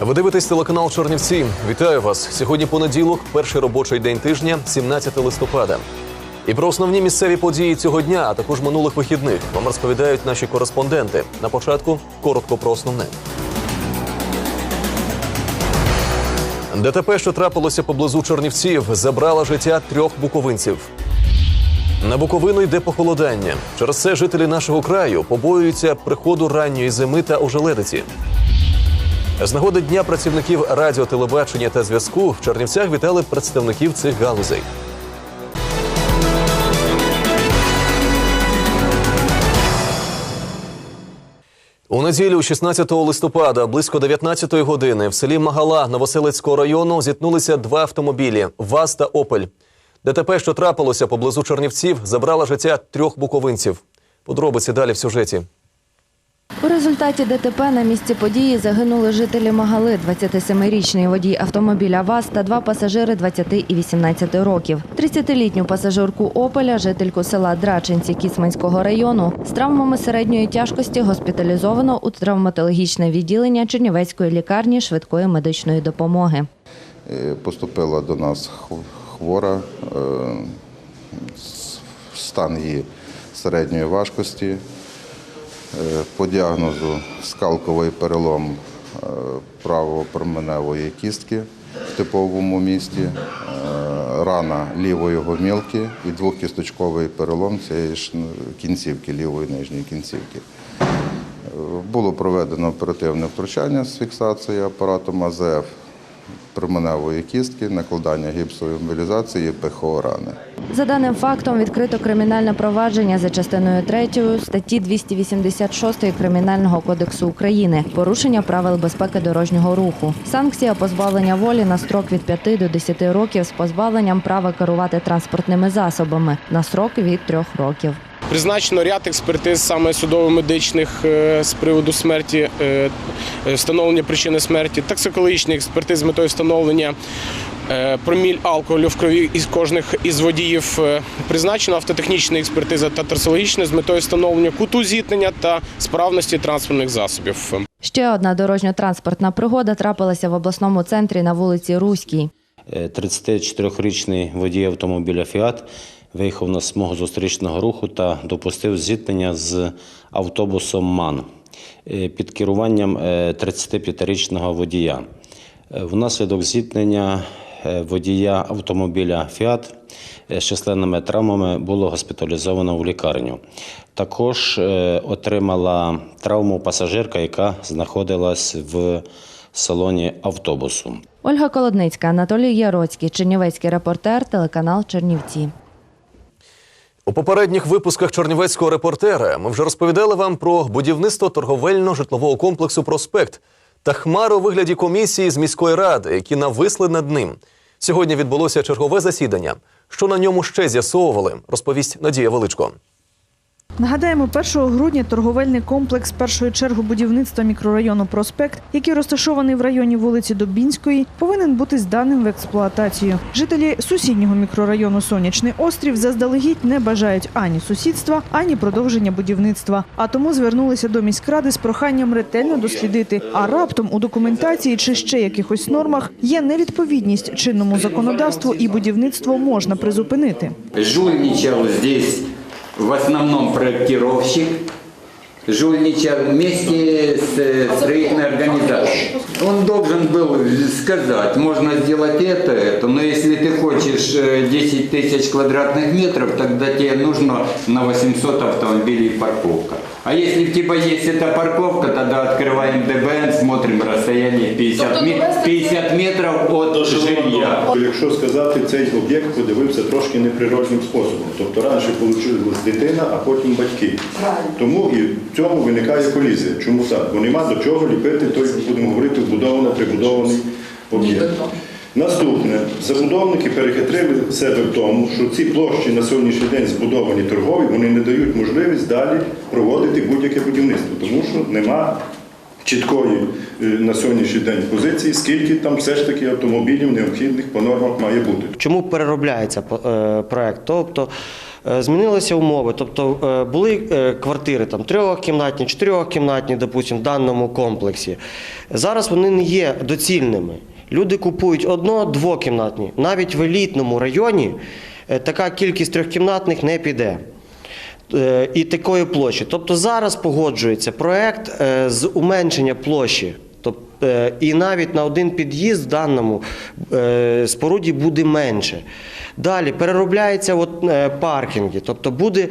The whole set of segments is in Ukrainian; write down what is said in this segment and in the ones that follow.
Ви дивитесь телеканал Чорнівці. Вітаю вас. Сьогодні понеділок, перший робочий день тижня, 17 листопада. І про основні місцеві події цього дня, а також минулих вихідних, вам розповідають наші кореспонденти. На початку коротко про основне. ДТП, що трапилося поблизу Чернівців, забрала життя трьох буковинців. На Буковину йде похолодання. Через це жителі нашого краю побоюються приходу ранньої зими та ожеледиці. З нагоди Дня працівників радіо, телебачення та зв'язку в Чернівцях вітали представників цих галузей. У неділю, 16 листопада, близько 19 години, в селі Магала Новоселицького району зіткнулися два автомобілі ВАЗ та Опель. ДТП, що трапилося поблизу Чернівців, забрала життя трьох буковинців. Подробиці далі в сюжеті. У результаті ДТП на місці події загинули жителі Магали, 27-річний водій автомобіля ВАЗ та два пасажири 20 і 18 років. 30-літню пасажирку «Опеля», жительку села Драчинці Кіцманського району, з травмами середньої тяжкості госпіталізовано у травматологічне відділення Чернівецької лікарні швидкої медичної допомоги. Е, Поступила до нас хвора, е, стан її середньої важкості. Е, По діагнозу скалковий перелом е, правопроменевої кістки в типовому місті, е, рана лівої гомілки і двокісточковий перелом цієї ж ну, кінцівки, лівої нижньої кінцівки. Було проведено оперативне втручання з фіксацією апаратом АЗФ променевої кістки, накладання гіпсової мобілізації ПХО рани. За даним фактом відкрито кримінальне провадження за частиною 3 статті 286 Кримінального кодексу України порушення правил безпеки дорожнього руху. Санкція позбавлення волі на строк від 5 до 10 років з позбавленням права керувати транспортними засобами на строк від 3 років. Призначено ряд експертиз саме судово-медичних е, з приводу смерті, е, е, встановлення причини смерті, токсикологічних експертиз з метою встановлення проміль алкоголю в крові із кожних із водіїв. Призначена автотехнічна експертиза та трасологічна з метою встановлення куту зіткнення та справності транспортних засобів. Ще одна дорожньо-транспортна пригода трапилася в обласному центрі на вулиці Руській. Е, 34-річний водій автомобіля Фіат виїхав на смугу зустрічного руху та допустив зіткнення з автобусом МАН е, під керуванням е, 35-річного водія. Е, Внаслідок зіткнення водія автомобіля Фіат з численними травмами було госпіталізовано в лікарню. Також отримала травму пасажирка, яка знаходилась в салоні автобусу. Ольга Колодницька, Анатолій Яроцький, Чернівецький репортер, телеканал Чернівці. У попередніх випусках Чернівецького репортера ми вже розповідали вам про будівництво торговельно-житлового комплексу Проспект та хмару у вигляді комісії з міської ради, які нависли над ним. Сьогодні відбулося чергове засідання. Що на ньому ще з'ясовували, розповість Надія Величко. Нагадаємо, 1 грудня торговельний комплекс першої черги будівництва мікрорайону Проспект, який розташований в районі вулиці Добінської, повинен бути зданим в експлуатацію. Жителі сусіднього мікрорайону Сонячний острів заздалегідь не бажають ані сусідства, ані продовження будівництва. А тому звернулися до міськради з проханням ретельно дослідити. А раптом у документації чи ще якихось нормах є невідповідність чинному законодавству, і будівництво можна призупинити. Жульничал здесь в основном проектировщик, жульничал вместе с э, строительной организацией. Он должен был сказать, можно сделать это, это, но если ты хочешь э, 10 тысяч квадратных метров, тогда тебе нужно на 800 автомобилей парковка. А если у тебя есть эта парковка, тогда открываем ДБН, смотрим расстояние 50, ме- 50 метров от жилья. Якщо сказати, цей об'єкт подивився трошки неприродним способом. Тобто раніше получилась дитина, а потім батьки. Тому і в цьому виникає колізія. Чому так? Бо нема до чого ліпити той, будемо говорити, вбудовано прибудований об'єкт. Наступне, забудовники перехитрили себе в тому, що ці площі на сьогоднішній день збудовані торгові, вони не дають можливість далі проводити будь-яке будівництво, тому що нема чіткої е, на сьогоднішній день позиції, скільки там все ж таки автомобілів необхідних по нормах має бути. Чому переробляється е, проект? Тобто Змінилися умови, тобто е, були е, квартири там трьохкімнатні, чотирьохкімнатні, допустимо, в даному комплексі. Зараз вони не є доцільними. Люди купують одно, двокімнатні. Навіть в елітному районі е, така кількість трьохкімнатних не піде. Е, І такої площі. Тобто зараз погоджується проект е, з уменшення площі. Е, і навіть на один під'їзд в даному е, споруді буде менше. Далі переробляються от, е, паркінги. Тобто буде,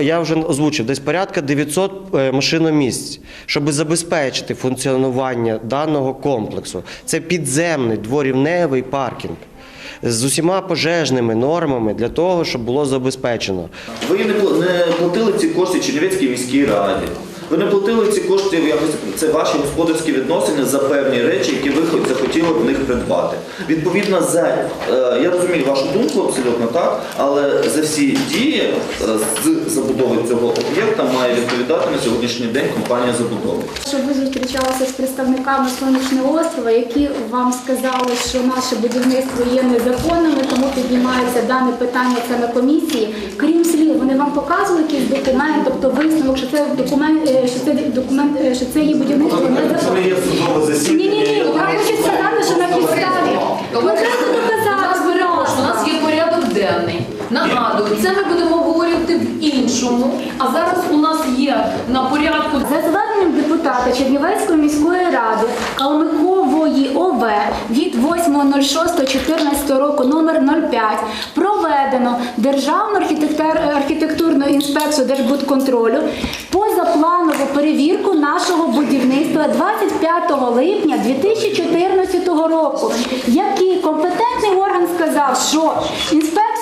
я вже озвучив, десь порядка 900 е, машиномісць, щоб забезпечити функціонування даного комплексу. Це підземний дворівневий паркінг з усіма пожежними нормами для того, щоб було забезпечено. Ви не платили ці кошти Чернівецькій міській раді. Ви не платили ці кошти якось це ваші господарські відносини за певні речі, які ви захотіли в них придбати. Відповідно, за е, я розумію вашу думку абсолютно так, але за всі дії е, з забудови цього об'єкта має відповідати на сьогоднішній день компанія забудови. Щоб ви зустрічалися з представниками сонячного острова, які вам сказали, що наше будівництво є незаконним, тому піднімається дане питання саме комісії. Крім вони вам показували якийсь документ, тобто висновок, що це документ, е, що це документ, е, що це є будівництво незаконне. Ні, ні, ні, я хочу сказати, що на підставі. Конкретно доказати. У нас є порядок денний. Нагадую, це ми будемо обговорювати в іншому. А зараз у нас є на порядку За зверненням депутата Чернівецької міської ради Калмикової ОВ від 8.06.14 року номер 05 проведено Державну архітектурну інспекцію Держбудконтролю позапланову перевірку нашого будівництва 25 липня 2014 року, який компетентний орган сказав, що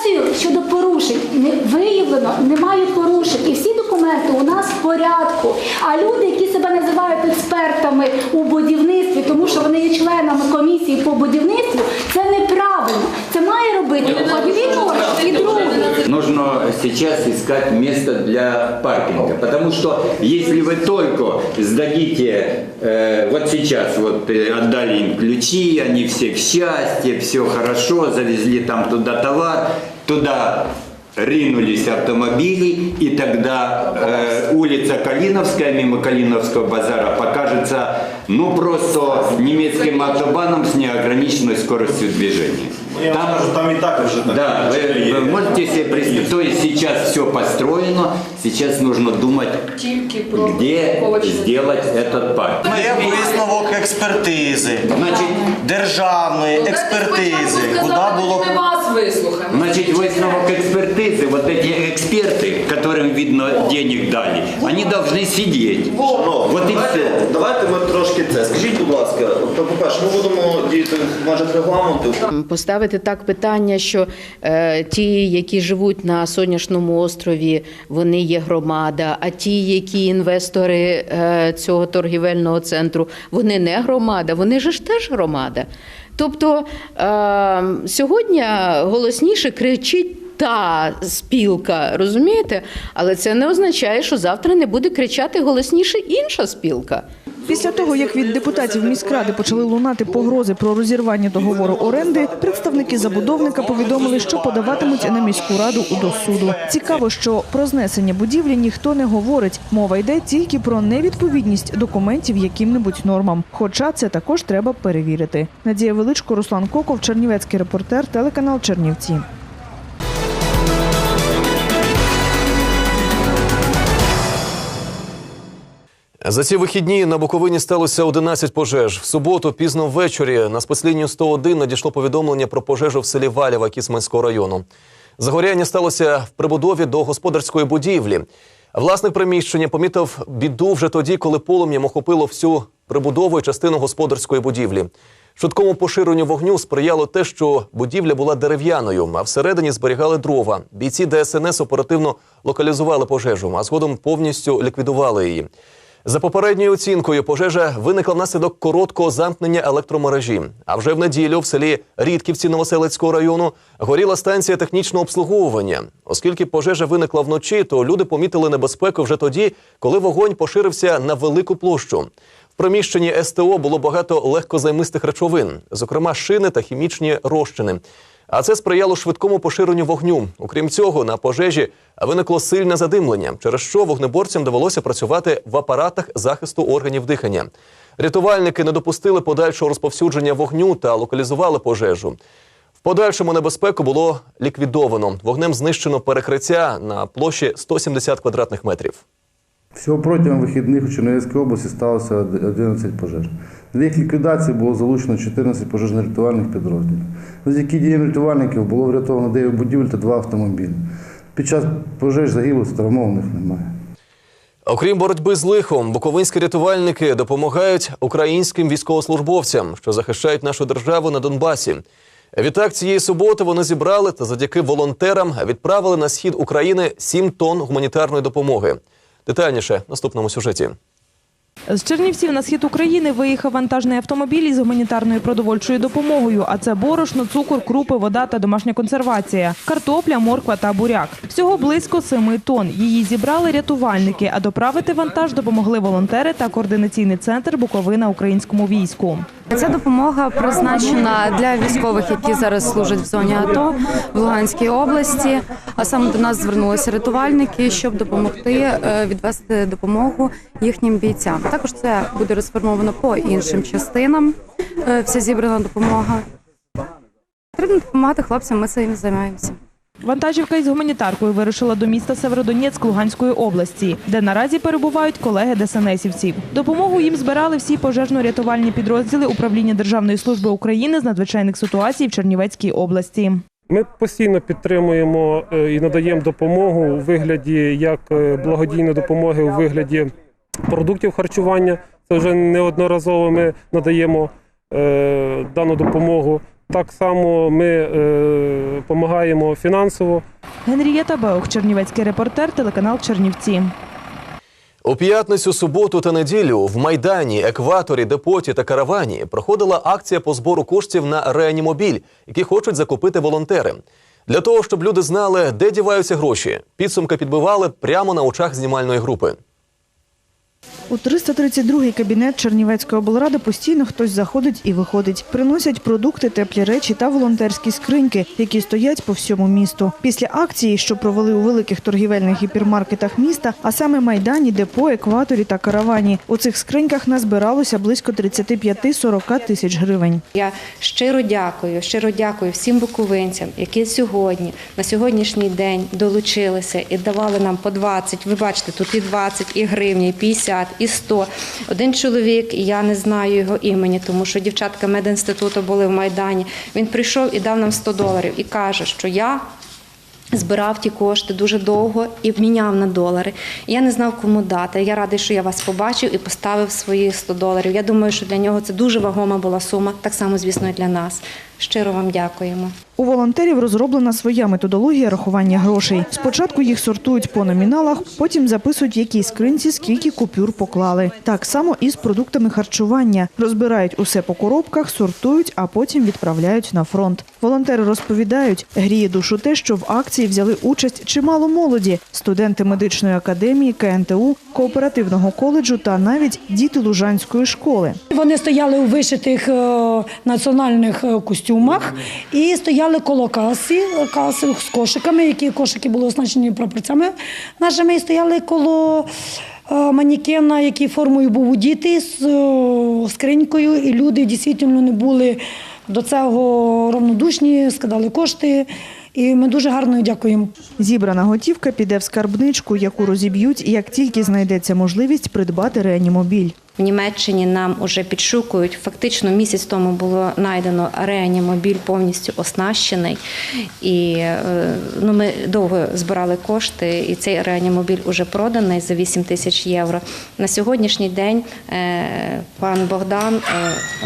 інспекцію щодо порушень не виявлено, немає порушень, і всі документи у нас в порядку. А люди, які себе називають експертами у будівництві, тому що вони є членами комісії по будівництву, це неправильно. Це має робити один орган і другий. Нужно сейчас искать место для паркинга, потому что если вы только сдадите, э, вот сейчас вот э, отдали им ключи, они все в счастье, все хорошо, завезли там туда товар, туда ринулись автомобили, и тогда э, улица Калиновская, мимо Калиновского базара, покажется ну просто немецким автобаном с неограниченной скоростью движения. Я вам скажу, там і так вже так. Да, вы, вы можете себе представить, то есть сейчас все построено, сейчас нужно думать, тільки про где Ковачне. сделать этот парк. Є висновок експертизи, Значить, державної Ну, експертизи, куди було Ми вас вислухаємо. Значит, высновок экспертизы, вот эти эксперты, которым, видно, денег дали, они должны сидеть. Вот и давайте, все. давайте ми трошки це. Скажіть, будь ласка, то, по-перше, ми будемо діяти в межах регламенту. Поставити так питання, що е, ті, які живуть на сонячному острові, вони є громада, а ті, які інвестори е, цього торгівельного центру, вони не громада, вони ж теж громада. Тобто е, сьогодні голосніше кричить. Та спілка, розумієте? Але це не означає, що завтра не буде кричати голосніше інша спілка. Після того, як від депутатів міськради почали лунати погрози про розірвання договору оренди, представники забудовника повідомили, що подаватимуть на міську раду у до суду. Цікаво, що про знесення будівлі ніхто не говорить. Мова йде тільки про невідповідність документів яким-небудь нормам. Хоча це також треба перевірити. Надія Величко, Руслан Коков, Чернівецький репортер, телеканал Чернівці. За ці вихідні на Буковині сталося 11 пожеж. В суботу, пізно ввечері, на спецлінію 101 надійшло повідомлення про пожежу в селі Валєва Кісменського району. Загоряння сталося в прибудові до господарської будівлі. Власник приміщення помітив біду вже тоді, коли полум'ям охопило всю прибудову і частину господарської будівлі. Швидкому поширенню вогню сприяло те, що будівля була дерев'яною, а всередині зберігали дрова. Бійці ДСНС оперативно локалізували пожежу, а згодом повністю ліквідували її. За попередньою оцінкою, пожежа виникла внаслідок короткого замкнення електромережі. А вже в неділю в селі Рідківці Новоселицького району горіла станція технічного обслуговування. Оскільки пожежа виникла вночі, то люди помітили небезпеку вже тоді, коли вогонь поширився на велику площу. В приміщенні СТО було багато легкозаймистих речовин, зокрема шини та хімічні розчини. А це сприяло швидкому поширенню вогню. Окрім цього, на пожежі виникло сильне задимлення, через що вогнеборцям довелося працювати в апаратах захисту органів дихання. Рятувальники не допустили подальшого розповсюдження вогню та локалізували пожежу. В подальшому небезпеку було ліквідовано. Вогнем знищено перекриття на площі 170 квадратних метрів. Всього протягом вихідних у Чернівецькій області сталося 11 пожеж. Для їх ліквідації було залучено 14 пожежно-рятувальних підрозділів. Завдяки діям рятувальників було врятовано 9 будівель та 2 автомобілі. Під час пожеж загиблих травмованих немає. Окрім боротьби з лихом, буковинські рятувальники допомагають українським військовослужбовцям, що захищають нашу державу на Донбасі. Відтак цієї суботи вони зібрали та завдяки волонтерам відправили на схід України 7 тонн гуманітарної допомоги. Детальніше в наступному сюжеті. З Чернівців на схід України виїхав вантажний автомобіль із гуманітарною продовольчою допомогою. А це борошно, цукор, крупи, вода та домашня консервація, картопля, морква та буряк. Всього близько семи тонн. Її зібрали рятувальники, а доправити вантаж допомогли волонтери та координаційний центр Буковина українському війську. Ця допомога призначена для військових, які зараз служать в зоні АТО в Луганській області. А саме до нас звернулися рятувальники, щоб допомогти е, відвести допомогу їхнім бійцям. Також це буде розформовано по іншим частинам. е, Вся зібрана допомога. Потрібно допомагати хлопцям. Ми цим займаємося. Вантажівка із гуманітаркою вирушила до міста Северодонецьк Луганської області, де наразі перебувають колеги ДСНСівців. Допомогу їм збирали всі пожежно-рятувальні підрозділи управління Державної служби України з надзвичайних ситуацій в Чернівецькій області. Ми постійно підтримуємо е, і надаємо допомогу у вигляді як е, благодійної допомоги у вигляді продуктів харчування. Це вже неодноразово ми надаємо е, дану допомогу. Так само ми допомагаємо фінансово. Генрієта Беух, Чернівецький репортер, телеканал Чернівці. У п'ятницю, суботу та неділю в Майдані, Екваторі, Депоті та Каравані проходила акція по збору коштів на реанімобіль, які хочуть закупити волонтери. Для того, щоб люди знали, де діваються гроші, підсумки підбивали прямо на очах знімальної групи. У 332-й кабінет Чернівецької облради постійно хтось заходить і виходить. Приносять продукти, теплі речі та волонтерські скриньки, які стоять по всьому місту. Після акції, що провели у великих торгівельних гіпермаркетах міста, а саме Майдані, Депо, Екваторі та Каравані. У цих скриньках назбиралося близько 35-40 тисяч гривень. Я щиро дякую, щиро дякую всім буковинцям, які сьогодні, на сьогоднішній день долучилися і давали нам по 20. Ви бачите, тут і 20, і гривні, і 50, і 100. Один чоловік, я не знаю його імені, тому що дівчатка медінституту були в Майдані. Він прийшов і дав нам 100 доларів і каже, що я збирав ті кошти дуже довго і міняв на долари. Я не знав, кому дати. Я радий, що я вас побачив і поставив свої 100 доларів. Я думаю, що для нього це дуже вагома була сума, так само, звісно, і для нас. Щиро вам дякуємо. У волонтерів розроблена своя методологія рахування грошей. Спочатку їх сортують по номіналах, потім записують, в якій скринці скільки купюр поклали. Так само і з продуктами харчування. Розбирають усе по коробках, сортують, а потім відправляють на фронт. Волонтери розповідають, гріє душу те, що в акції взяли участь чимало молоді, студенти медичної академії, КНТУ, кооперативного коледжу та навіть діти Лужанської школи. Вони стояли у вишитих е, національних е, костюмах і стояли коло каси, каси з кошиками, які кошики були оснащені прапорцями нашими, і стояли коло е, манікена, який формою був у діти з е, скринькою, і люди дійсно не були до цього равнодушні, скидали кошти. І ми дуже гарно дякуємо. Зібрана готівка піде в скарбничку, яку розіб'ють, як тільки знайдеться можливість придбати реанімобіль. В Німеччині нам вже підшукують. Фактично місяць тому було знайдено реанімобіль повністю оснащений. І е, ну, ми довго збирали кошти, і цей реанімобіль вже проданий за 8 тисяч євро. На сьогоднішній день е, пан Богдан, е,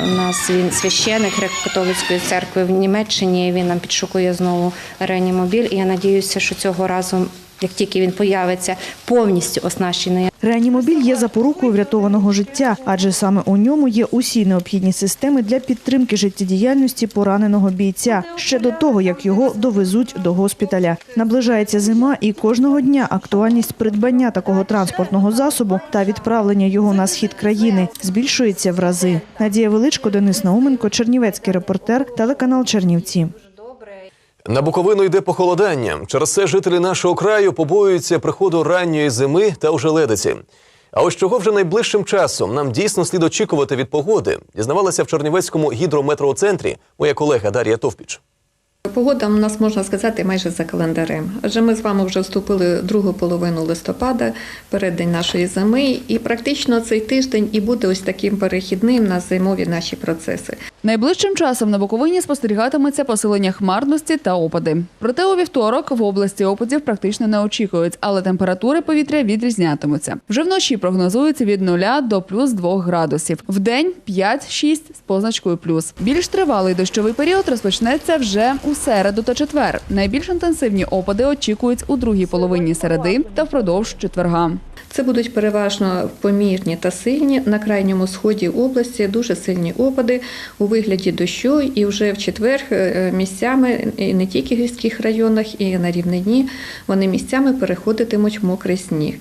у нас він священик греко-католицької церкви в Німеччині. Він нам підшукує знову реанімобіль. І я надіюся, що цього разу. Як тільки він появиться повністю оснащений Реанімобіль є запорукою врятованого життя, адже саме у ньому є усі необхідні системи для підтримки життєдіяльності пораненого бійця ще до того, як його довезуть до госпіталя. Наближається зима, і кожного дня актуальність придбання такого транспортного засобу та відправлення його на схід країни збільшується в рази. Надія Величко, Денис Науменко, Чернівецький репортер, телеканал Чернівці. На Буковину йде похолодання. Через це жителі нашого краю побоюються приходу ранньої зими та ожеледиці. А ось чого вже найближчим часом нам дійсно слід очікувати від погоди, дізнавалася в Чернівецькому гідрометеоцентрі моя колега Дар'я Товпіч. Погода у нас можна сказати майже за календарем. Адже ми з вами вже вступили другу половину листопада, переддень нашої зими, і практично цей тиждень і буде ось таким перехідним на зимові наші процеси. Найближчим часом на Буковині спостерігатиметься посилення хмарності та опади. Проте у вівторок в області опадів практично не очікують, але температури повітря відрізнятимуться. Вже вночі прогнозується від 0 до плюс 2 градусів. Вдень 5-6 з позначкою плюс. Більш тривалий дощовий період розпочнеться вже у середу та четвер. Найбільш інтенсивні опади очікують у другій половині середи та впродовж четверга. Це будуть переважно помірні та сильні на крайньому сході області дуже сильні опади у вигляді дощу. І вже в четвер е, місцями і не тільки в гірських районах, і на рівнині вони місцями переходитимуть в мокрий сніг.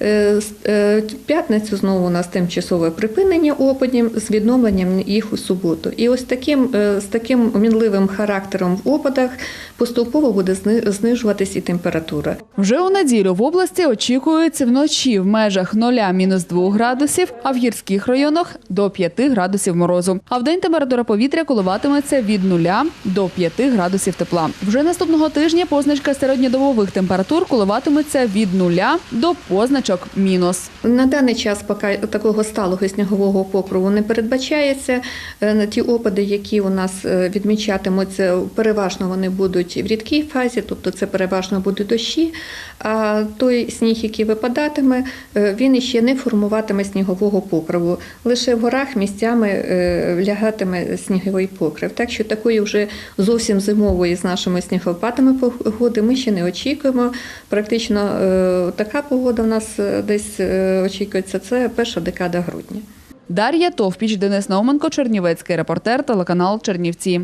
Е, е, п'ятницю знову у нас тимчасове припинення опадів з відновленням їх у суботу. І ось таким з таким мінливим характером в опадах поступово буде знижуватись і температура. Вже у неділю в області очікується вночі в межах 0-2 градусів, а в гірських районах до 5 градусів морозу. А в день температура повітря коливатиметься від 0 до 5 градусів тепла. Вже наступного тижня позначка середньодобових температур коливатиметься від 0 до позначок мінус. На даний час поки такого сталого снігового покрову не передбачається. Е, Ті опади, які у нас е, відмічатимуться, переважно вони будуть в рідкій фазі, тобто це переважно будуть дощі. А той сніг, який випадатиме, е, він іще не формуватиме снігового покрову. Лише в горах місцями е, лягатиме сніговий покрив. Так що такої вже зовсім зимової з нашими снігопадами погоди ми ще не очікуємо. Практично е, така погода в нас десь очікується. Це перша декада грудня. Дар'я Товпіч, Денис Науменко, Чернівецький репортер, телеканал Чернівці.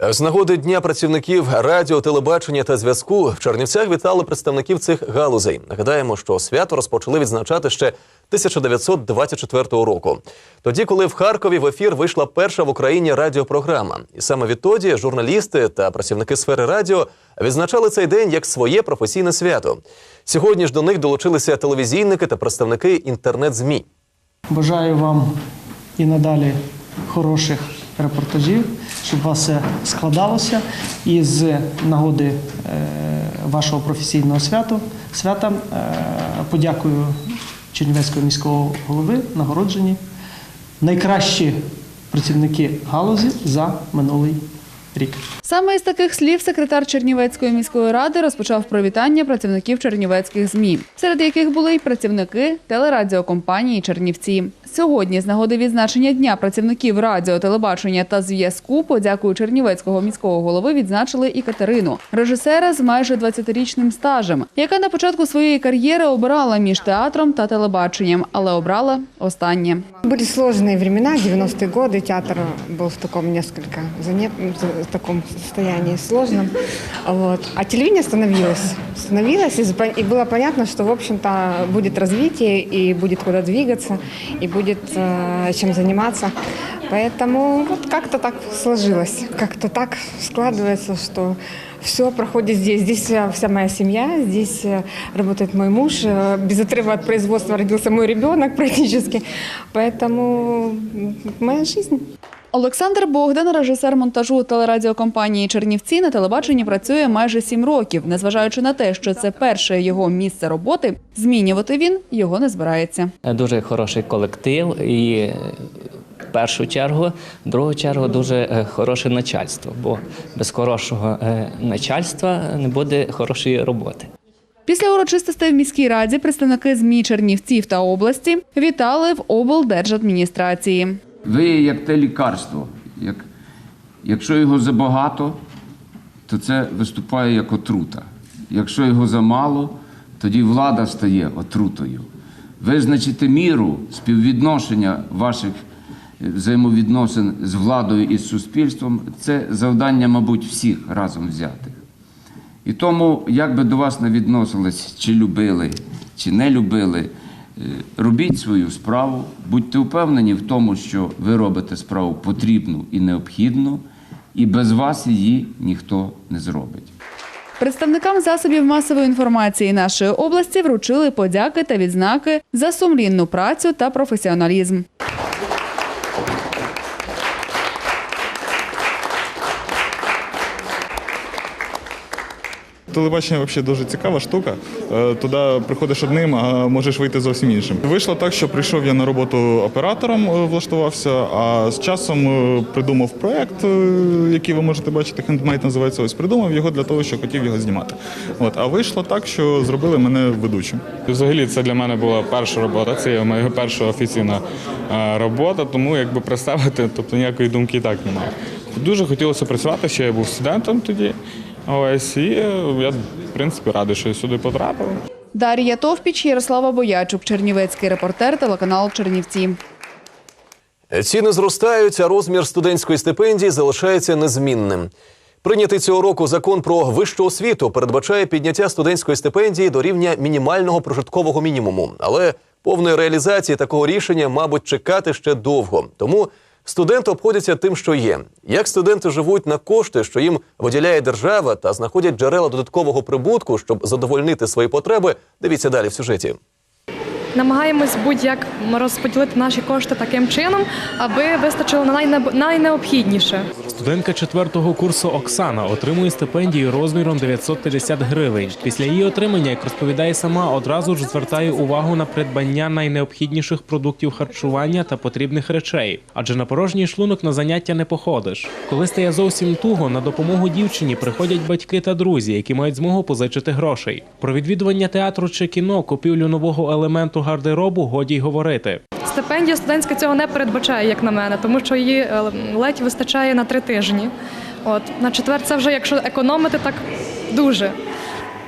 З нагоди Дня працівників радіо, телебачення та зв'язку в Чернівцях вітали представників цих галузей. Нагадаємо, що свято розпочали відзначати ще 1924 року. Тоді, коли в Харкові в ефір вийшла перша в Україні радіопрограма, і саме відтоді журналісти та працівники сфери радіо відзначали цей день як своє професійне свято. Сьогодні ж до них долучилися телевізійники та представники інтернет-змі. Бажаю вам і надалі хороших репортажів, щоб у вас все складалося. І з нагоди е, вашого професійного святу, свята е, подякую Чернівецького міського голови, нагороджені найкращі працівники галузі за минулий рік. Саме із таких слів секретар Чернівецької міської ради розпочав привітання працівників чернівецьких змі, серед яких були й працівники телерадіокомпанії Чернівці. Сьогодні, з нагоди відзначення дня працівників радіо, телебачення та зв'язку, подякою Чернівецького міського голови відзначили і Катерину, режисера з майже 20-річним стажем, яка на початку своєї кар'єри обирала між театром та телебаченням, але обрала останнє. Были сложные времена, 90-е годы, театр был в таком несколько занеп... в таком состоянии сложном. Вот. А телевидение становилось. Становилось, и запо- и было понятно, что, в общем-то, будет развитие, и будет куда двигаться, и будет э, чем заниматься. Поэтому вот как-то так сложилось, как-то так складывается, что все проходит здесь. Здесь вся, вся моя семья, здесь э, работает мой муж. э, Без отрыва от производства родился мой ребенок практически. Поэтому м, моя жизнь. Олександр Богдан, режисер монтажу телерадіокомпанії Чернівці, на телебаченні працює майже сім років. Незважаючи на те, що це перше його місце роботи, змінювати він його не збирається. Дуже хороший колектив і е, в першу чергу, в другу чергу дуже е, хороше начальство, бо без хорошого е, начальства не буде хорошої роботи. Після урочистостей в міській раді представники ЗМІ Чернівців та області вітали в облдержадміністрації. Ви як те лікарство. Як, якщо його забагато, то це виступає як отрута. Якщо його замало, тоді влада стає отрутою. Визначити міру співвідношення ваших е, взаємовідносин з владою і з суспільством це завдання, мабуть, всіх разом взятих. І тому, як би до вас не відносились, чи любили, чи не любили, Робіть свою справу, будьте впевнені в тому, що ви робите справу потрібну і необхідну, і без вас її ніхто не зробить. Представникам засобів масової інформації нашої області вручили подяки та відзнаки за сумлінну працю та професіоналізм. Телебачення взагалі дуже цікава штука. Е, Туди приходиш одним, а можеш вийти зовсім іншим. Вийшло так, що прийшов я на роботу оператором, е, влаштувався, а з часом е, придумав проект, е, який ви можете бачити, хендмейт називається. Ось придумав його для того, що хотів його знімати. От, а вийшло так, що зробили мене ведучим. Взагалі, це для мене була перша робота. Це моя перша офіційна робота, тому якби представити, тобто ніякої думки і так немає. Дуже хотілося працювати, ще я був студентом тоді. Ось і е, я, в принципі, радий, що я сюди потрапив. Дар'я Товпіч, Ярослава Боячук, Чернівецький репортер, телеканал Чернівці. Ціни зростають, а розмір студентської стипендії залишається незмінним. Прийнятий цього року закон про вищу освіту передбачає підняття студентської стипендії до рівня мінімального прожиткового мінімуму. Але повної реалізації такого рішення, мабуть, чекати ще довго. Тому студенти обходяться тим, що є. Як студенти живуть на кошти, що їм виділяє держава, та знаходять джерела додаткового прибутку, щоб задовольнити свої потреби. Дивіться далі в сюжеті. Намагаємось будь-як розподілити наші кошти таким чином, аби вистачило на найнеобхідніше. Студентка четвертого курсу Оксана отримує стипендію розміром 950 гривень. Після її отримання, як розповідає сама, одразу ж звертає увагу на придбання найнеобхідніших продуктів харчування та потрібних речей, адже на порожній шлунок на заняття не походиш. Коли стає зовсім туго, на допомогу дівчині приходять батьки та друзі, які мають змогу позичити грошей. Про відвідування театру чи кіно, купівлю нового елементу гардеробу годі й говорити. Стипендія студентська цього не передбачає, як на мене, тому що її е, ледь вистачає на три тижні. От на четвер це вже якщо економити, так дуже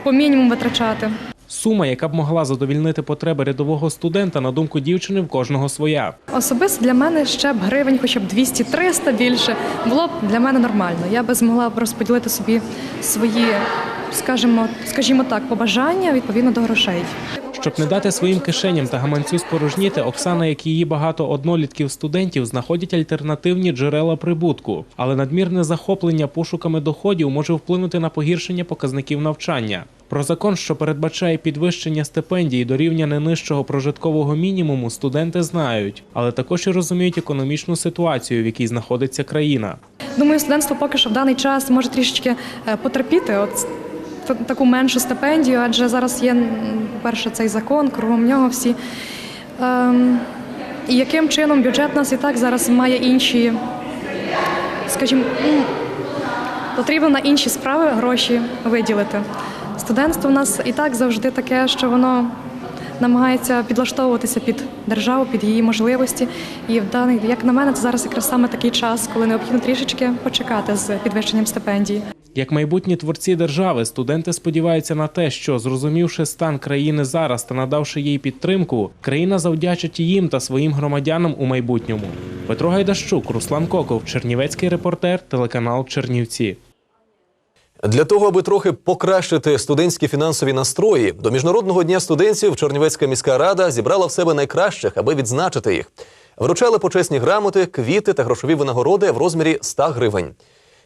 по мінімуму витрачати. Сума, яка б могла задовільнити потреби рядового студента, на думку дівчини, в кожного своя. Особисто для мене ще б гривень, хоча б 200-300 більше, було б для мене нормально. Я би змогла б розподілити собі свої, скажімо, скажімо так, побажання відповідно до грошей. Щоб не дати своїм кишеням та гаманцю спорожніти, Оксана, як і її багато однолітків студентів, знаходять альтернативні джерела прибутку, але надмірне захоплення пошуками доходів може вплинути на погіршення показників навчання. Про закон, що передбачає підвищення стипендій до рівня не нижчого прожиткового мінімуму, студенти знають, але також і розуміють економічну ситуацію, в якій знаходиться країна. Думаю, студентство поки що в даний час може трішечки е, потерпіти. Таку меншу стипендію, адже зараз є, по-перше, цей закон, кругом нього всі. Ем, і яким чином бюджет нас і так зараз має інші, скажімо, потрібно на інші справи гроші виділити. Студентство в нас і так завжди таке, що воно намагається підлаштовуватися під державу, під її можливості. І в даний, як на мене, це зараз якраз саме такий час, коли необхідно трішечки почекати з підвищенням стипендії. Як майбутні творці держави, студенти сподіваються на те, що зрозумівши стан країни зараз та надавши їй підтримку, країна завдячить їм та своїм громадянам у майбутньому. Петро Гайдащук, Руслан Коков, Чернівецький репортер, телеканал Чернівці. Для того, аби трохи покращити студентські фінансові настрої, до міжнародного дня студентів Чернівецька міська рада зібрала в себе найкращих, аби відзначити їх. Вручали почесні грамоти, квіти та грошові винагороди в розмірі 100 гривень.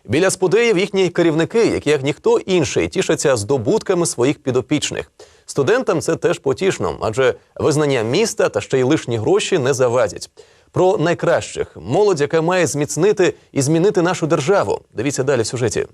Біля сподеїв їхні керівники, які як ніхто інший, тішаться здобутками своїх підопічних. Студентам це теж потішно, адже визнання міста та ще й лишні гроші не завадять. Про найкращих молодь, яка має зміцнити і змінити нашу державу. Дивіться далі в сюжеті.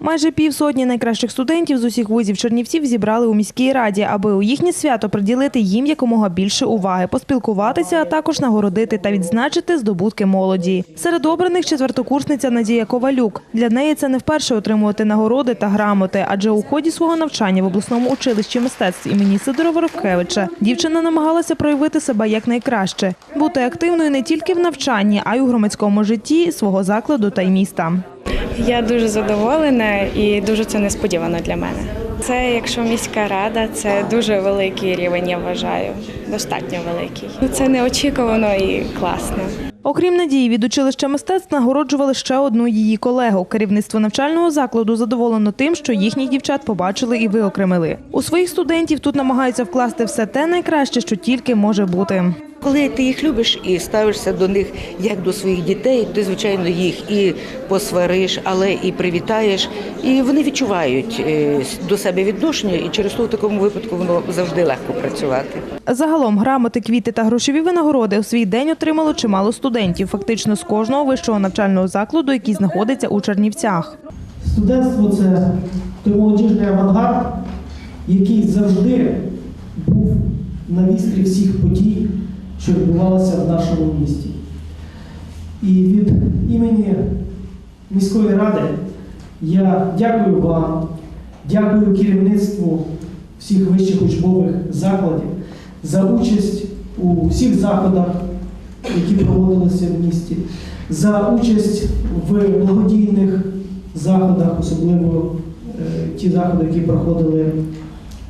Майже півсотні найкращих студентів з усіх вузів Чернівців зібрали у міській раді, аби у їхнє свято приділити їм якомога більше уваги, поспілкуватися, а також нагородити та відзначити здобутки молоді. Серед обраних четвертокурсниця Надія Ковалюк. Для неї це не вперше отримувати нагороди та грамоти, адже у ході свого навчання в обласному училищі мистецтв імені Сидора Воробкевича дівчина намагалася проявити себе якнайкраще, бути активною не тільки в навчанні, а й у громадському житті свого закладу та й міста. Я дуже задоволена і дуже це несподівано для мене. Це якщо міська рада, це дуже великий рівень, я вважаю. Достатньо великий. Це неочікувано і класно. Окрім надії, від училища мистецтв нагороджували ще одну її колегу. Керівництво навчального закладу задоволено тим, що їхніх дівчат побачили і виокремили. У своїх студентів тут намагаються вкласти все те найкраще, що тільки може бути. Коли ти їх любиш і ставишся до них як до своїх дітей, ти звичайно їх і посвариш, але і привітаєш. І вони відчувають е, до себе відношення, і через то в такому випадку воно завжди легко працювати. Загалом грамоти, квіти та грошові винагороди у свій день отримало чимало студентів, фактично з кожного вищого навчального закладу, який знаходиться у Чернівцях. Студентство це той молодіжний авангард, який завжди був на вістрі всіх подій, що відбувалися в нашому місті. І від імені міської ради я дякую вам, дякую керівництву всіх вищих учбових закладів за участь у всіх заходах, які проводилися в місті, за участь в благодійних заходах, особливо е, ті заходи, які проходили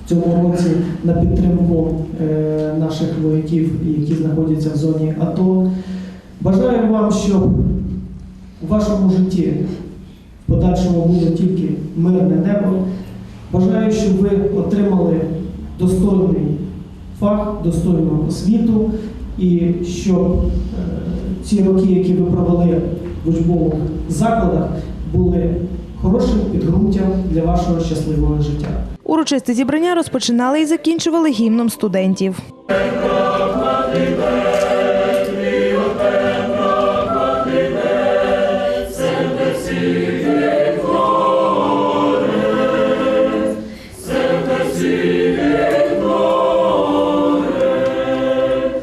цьому році на підтримку е, наших вояків, які знаходяться в зоні АТО. Бажаю вам, щоб у вашому житті в подальшому було тільки мирне небо. Бажаю, щоб ви отримали достойний фах, достойну освіту і щоб е, ці роки, які ви провели в учбових закладах, були хорошим підґрунтям для вашого щасливого життя. Урочисте зібрання розпочинали і закінчували гімном студентів.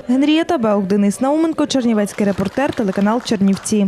Генрієта Беук, Денис Науменко, Чернівецький репортер, телеканал Чернівці.